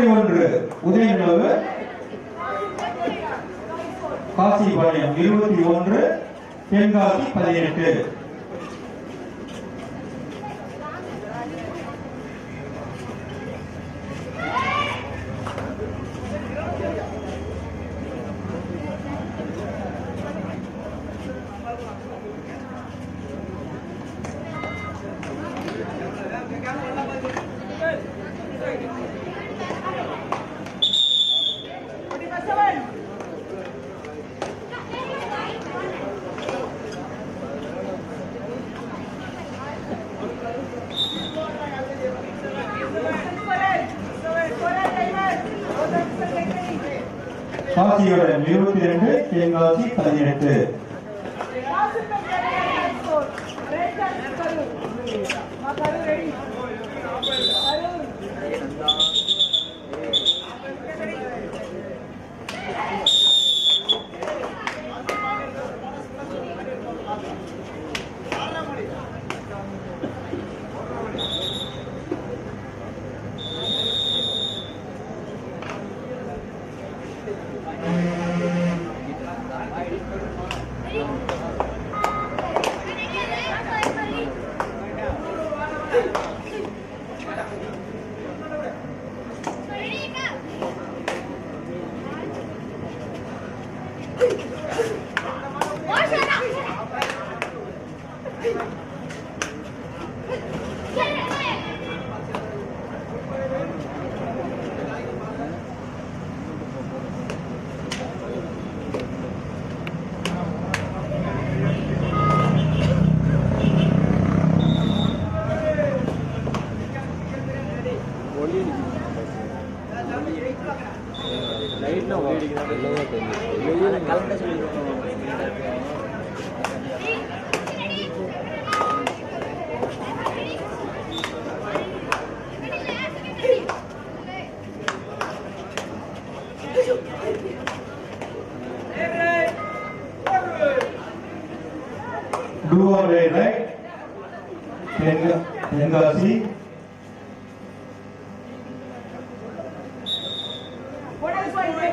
திருப்பதி ஒன்று உதயநிலவு காசிபாளையம் இருபத்தி ஒன்று தென்காசி பதினெட்டு. காசியோடம் இருபத்தி ரெண்டு தென்காசி பதினெட்டு.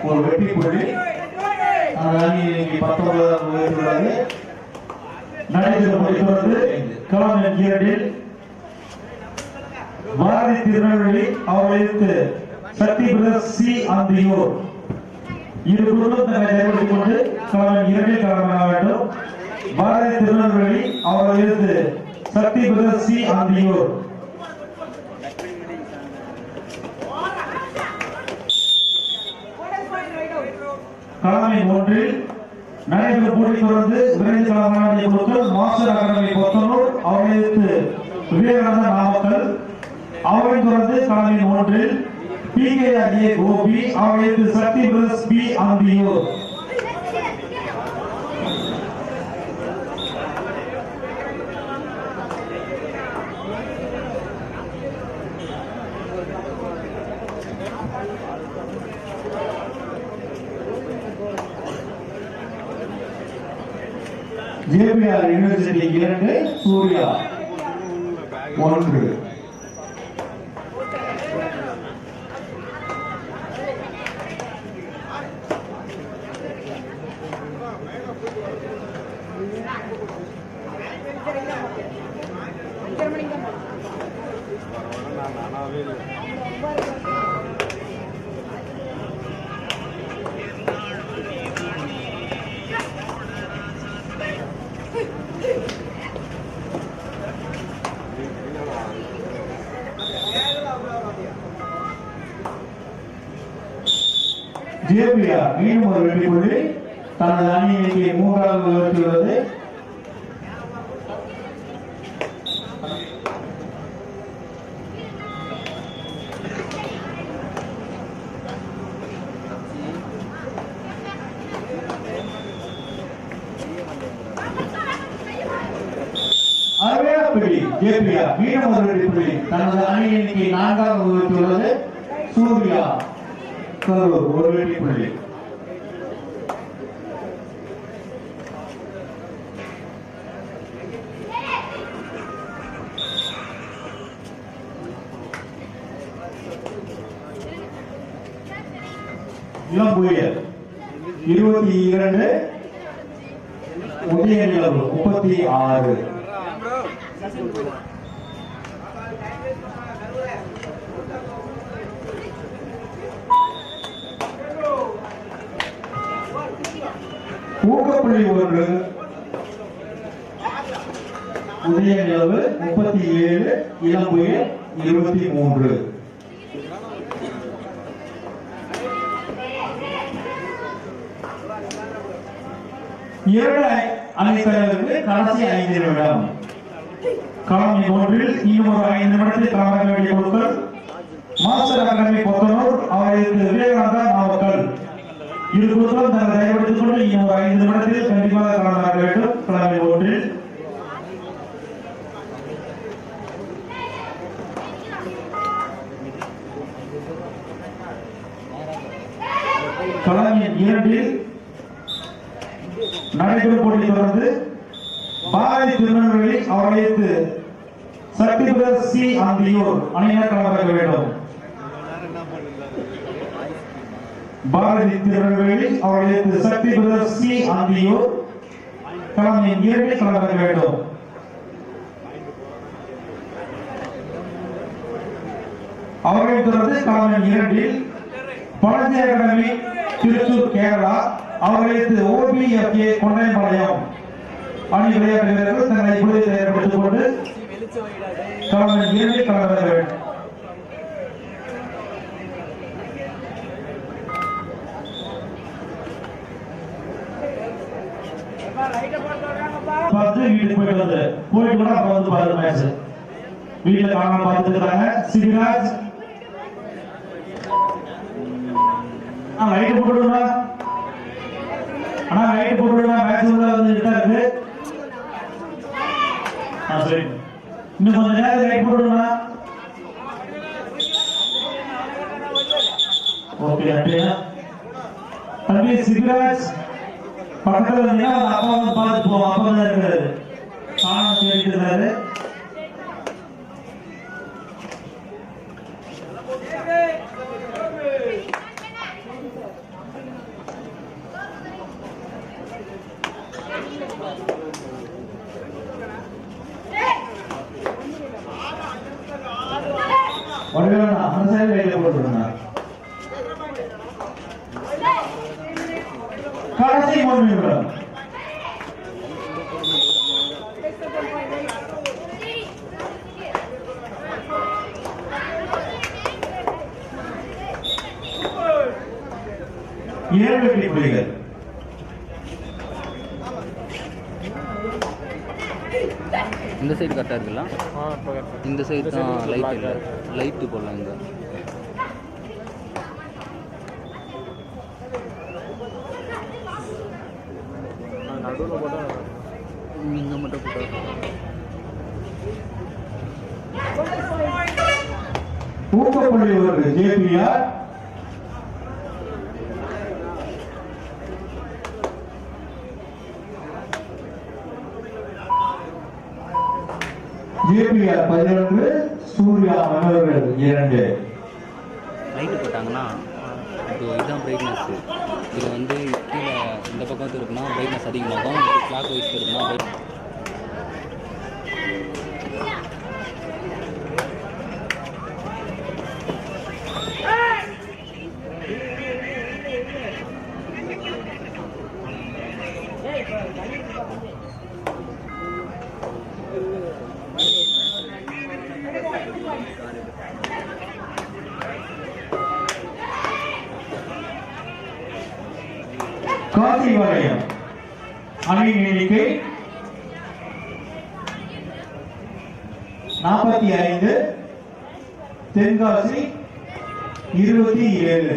ஒரு வெற்றி புள்ளி. அந்த அணி இன்னைக்கு பத்தொன்பதாம் உயர்ந்துள்ளது நடைபெறும் பாரதி திருநெல்வேலி அவர்களுக்கு சக்தி பிரதர் சி ஆந்தியூர் இரு குழுவும் தங்களை கொண்டு கலாம் இரண்டில் களமிட வேண்டும். பாரதி திருநெல்வேலி அவர்களுக்கு சக்தி பிரதர்ஸ் சி ஆந்தியூர் தலைமை ஒன்றில் நடைபெறும் போட்டி தொடர்ந்து விரைந்து களமாடிய குழுக்கள் மாஸ்டர் அகாடமி கொத்தனூர் அவர்களுக்கு விவேகானந்த நாமக்கல் அவரை தொடர்ந்து தலைமை ஒன்றில் பி கே ஏ கோபி அவர்களுக்கு Sakthi press P Anthiyur JPR university இரண்டு சூர்யா ஒன்று Thank you. ஜேபியா மீண்டும் ஒரு வெற்றி புள்ளி தனது அணியை மூன்றாவது உயர்த்தியுள்ளது அருமையான மீண்டும் ஒரு வெற்றி தனது அணி எண்ணிக்கை நான்காவது உயர்த்தியுள்ளது சூர்யா. கரூர் ஒரு பள்ளி புள்ளி இருபத்தி இரண்டு உதய நிலவு முப்பத்தி ஆறு. ஊக்கப்புள்ளி ஒன்று உதய நிலவு முப்பத்தி ஏழு இளம்புயல் இருபத்தி மூன்று. இரண்டு அணித்தலைவருக்கு கடைசி ஐந்து நிமிடம். களம் ஒன்றில் இன்னும் ஒரு ஐந்து நிமிடத்தில் களமிற வேண்டிய பொருட்கள். மாஸ்டர் அகாடமி பொத்தனூர் அவர்களுக்கு விவேகானந்தா நாமக்கல். இது குறித்தும் தங்கள் தயார்படுத்திக் கொண்டு இன்னும் ஒரு ஐந்து நிமிடத்தில் கண்டிப்பாக காரணமாக வேண்டும். களமில் ஒன்றில் களம் இரண்டில் நடைபெறும் தொடர்ந்து பாரதி திருநெல்வேலி அவர்களுக்கு சக்திபுர சி ஆந்தியூர் அணியினர் கலந்து வேண்டும். பாரதி திருநெல்வேலி அவர்களுக்கு சக்தி பிரதர்சி ஆகியோர் களம் இரண்டு இரண்டில் வேண்டும். அவர்களை தொடர்ந்து களம் இரண்டில் பழஞ்சி அகாடமி திருச்சூர் கேரளா அவர்களுக்கு ஓபிஎஃப்ஏ கொண்டையம்பாளையம் அணி விளையாட்டு வீரர்கள் தங்களை இப்பொழுது தயார்படுத்திக் கொண்டு களம் எண் இரண்டில் களமிறக்க வேண்டும். பார்த்து வீட்டுக்கு போயிட்டு வந்து போயிட்டு கூட அப்ப வந்து பாரு மேட்ச் வீட்டுல காணாம பார்த்துக்கிறாங்க சிவிராஜ் லைட் போட்டுடுமா ஆனா லைட் போட்டுடுமா மேட்ச் உள்ள வந்து இருக்கு. இன்னும் கொஞ்ச நேரம் லைட் போட்டுடுமா ஓகே அப்படியா தம்பி சிவராஜ் அப்பா வந்து பார்த்து போவோம் அப்பா தான் இருக்காரு காணாம கடைசி மூணு நிமிடம். ஏழு வெற்றி புலிகள் இந்த சைடு கரெக்டாக இருக்குல்ல? இந்த சைடு தான் லைட் இல்லை. லைட்டு போடலாம் இங்கே நடுவில் போட்டால் இங்கே மட்டும் போட்டா ஊக்கப்புள்ளி ஒரு ஜேபிஆர் ஜேபிஆர் பதினொன்று சூர்யா மனோர்கள் இரண்டு. லைட்டு போட்டாங்கன்னா இப்போ இதுதான் பிரைட்னஸ் இது வந்து கீழே இந்த பக்கம் இருக்குன்னா பிரைட்னஸ் அதிகமாகும் கிளாக் வைஸ் இருக்குன்னா bright- காசி வளையம் அணியின் எண்ணிக்கை நாற்பத்தி ஐந்து தென்காசி இருபத்தி ஏழு.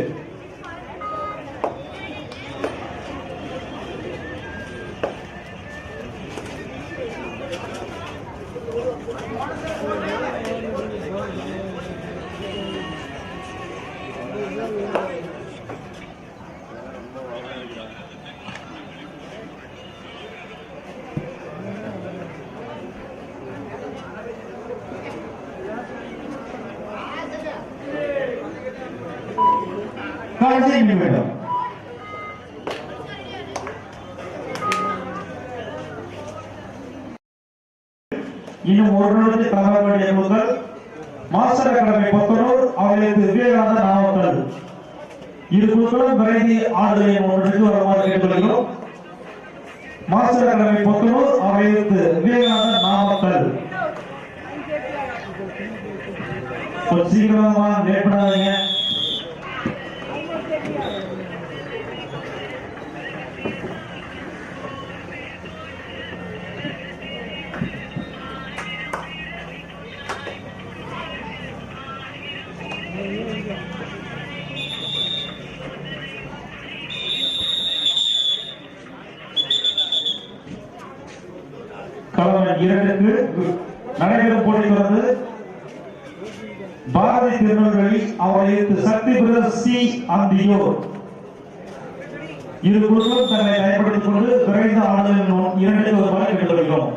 தயாராக செய்ய வேண்டும் இன்னும் ஒரு நிமிடத்தில் தகவல் வேண்டிய முதல் மாஸ்டர் அகாடமி புத்தனூர் அவர்களுக்கு விவேகானந்த நாமக்கல். இரு குழுக்களும் விரைந்து ஆடுதலின் ஒன்றுக்கு வருமாறு கேட்டுக்கொள்கிறோம். மாஸ்டர் அகாடமி புத்தனூர் அவர்களுக்கு விவேகானந்த நாமக்கல். கொஞ்சம் சீக்கிரமா நடைபெறும் போட்டி தொடர்ந்து பாரதி திருநெல்வேலி அவர்களுக்கு சக்தி பிரதர் சி அந்தியூர் இரு குழுக்களும் தங்களை தயார்படுத்திக் கொண்டு விரைந்த ஆடுகளின் இரண்டுக்கு வருமாறு கேட்டுக்கொள்கிறோம்